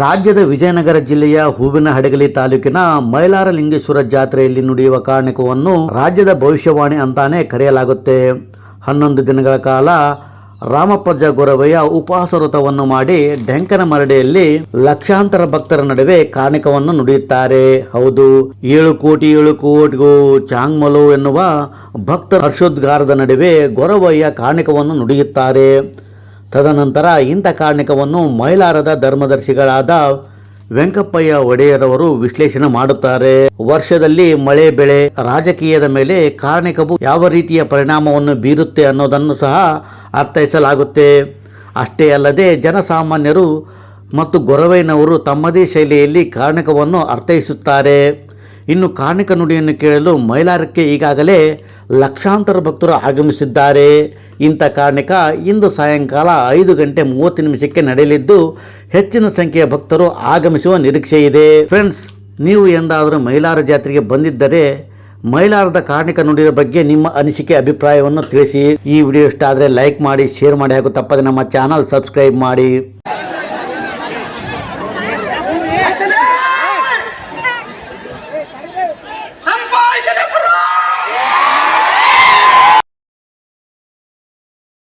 ರಾಜ್ಯದ ವಿಜಯನಗರ ಜಿಲ್ಲೆಯ ಹೂವಿನ ಹಡಗಲಿ ತಾಲೂಕಿನ ಮೈಲಾರಲಿಂಗೇಶ್ವರ ಜಾತ್ರೆಯಲ್ಲಿ ನುಡಿಯುವ ಕಾಣಿಕವನ್ನು ರಾಜ್ಯದ ಭವಿಷ್ಯವಾಣಿ ಅಂತಾನೆ ಕರೆಯಲಾಗುತ್ತೆ. ಹನ್ನೊಂದು ದಿನಗಳ ಕಾಲ ರಾಮಪ್ರಜ ಗೊರವಯ್ಯ ಉಪವಾಸ ಮಾಡಿ ಡೆಂಕನ ಮರಡಿಯಲ್ಲಿ ಲಕ್ಷಾಂತರ ಭಕ್ತರ ನಡುವೆ ಕಾಣಿಕವನ್ನು ನುಡಿಯುತ್ತಾರೆ. ಹೌದು, ಏಳು ಕೋಟಿ ಏಳು ಕೋಟಿಗೂ ಚಾಂಗ್ಮಲು ಎನ್ನುವ ಭಕ್ತರ ಹರ್ಷೋದ್ಗಾರದ ನಡುವೆ ಗೊರವಯ್ಯ ಕಾಣಿಕವನ್ನು ನುಡಿಯುತ್ತಾರೆ. ತದನಂತರ ಇಂಥ ಕಾರಣಿಕವನ್ನು ಮೈಲಾರದ ಧರ್ಮದರ್ಶಿಗಳಾದ ವೆಂಕಪ್ಪಯ್ಯ ಒಡೆಯರವರು ವಿಶ್ಲೇಷಣೆ ಮಾಡುತ್ತಾರೆ. ವರ್ಷದಲ್ಲಿ ಮಳೆ, ಬೆಳೆ, ರಾಜಕೀಯದ ಮೇಲೆ ಕಾರಣಿಕವು ಯಾವ ರೀತಿಯ ಪರಿಣಾಮವನ್ನು ಬೀರುತ್ತೆ ಅನ್ನೋದನ್ನು ಸಹ ಅರ್ಥೈಸಲಾಗುತ್ತೆ. ಅಷ್ಟೇ ಅಲ್ಲದೆ ಜನಸಾಮಾನ್ಯರು ಮತ್ತು ಗೊರವೈನವರು ತಮ್ಮದೇ ಶೈಲಿಯಲ್ಲಿ ಕಾರಣಿಕವನ್ನು ಅರ್ಥೈಸುತ್ತಾರೆ. ಇನ್ನು ಕಾರ್ಣಿಕ ನುಡಿಯನ್ನು ಕೇಳಲು ಮೈಲಾರಕ್ಕೆ ಈಗಾಗಲೇ ಲಕ್ಷಾಂತರ ಭಕ್ತರು ಆಗಮಿಸಿದ್ದಾರೆ. ಇಂಥ ಕಾರ್ಣಿಕ ಇಂದು ಸಾಯಂಕಾಲ ಐದು ಗಂಟೆ ಮೂವತ್ತು ನಿಮಿಷಕ್ಕೆ ನಡೆಯಲಿದ್ದು ಹೆಚ್ಚಿನ ಸಂಖ್ಯೆಯ ಭಕ್ತರು ಆಗಮಿಸುವ ನಿರೀಕ್ಷೆ ಇದೆ. ಫ್ರೆಂಡ್ಸ್ ನೀವು ಎಂದಾದರೂ ಮೈಲಾರ ಜಾತ್ರೆಗೆ ಬಂದಿದ್ದರೆ ಮೈಲಾರದ ಕಾರ್ಣಿಕ ನುಡಿಯ ಬಗ್ಗೆ ನಿಮ್ಮ ಅನಿಸಿಕೆ, ಅಭಿಪ್ರಾಯವನ್ನು ತಿಳಿಸಿ. ಈ ವಿಡಿಯೋ ಇಷ್ಟ ಆದರೆ ಲೈಕ್ ಮಾಡಿ ಶೇರ್ ಮಾಡಿ ಹಾಗೂ ತಪ್ಪದೆ ನಮ್ಮ ಚಾನಲ್ ಸಬ್ಸ್ಕ್ರೈಬ್ ಮಾಡಿ.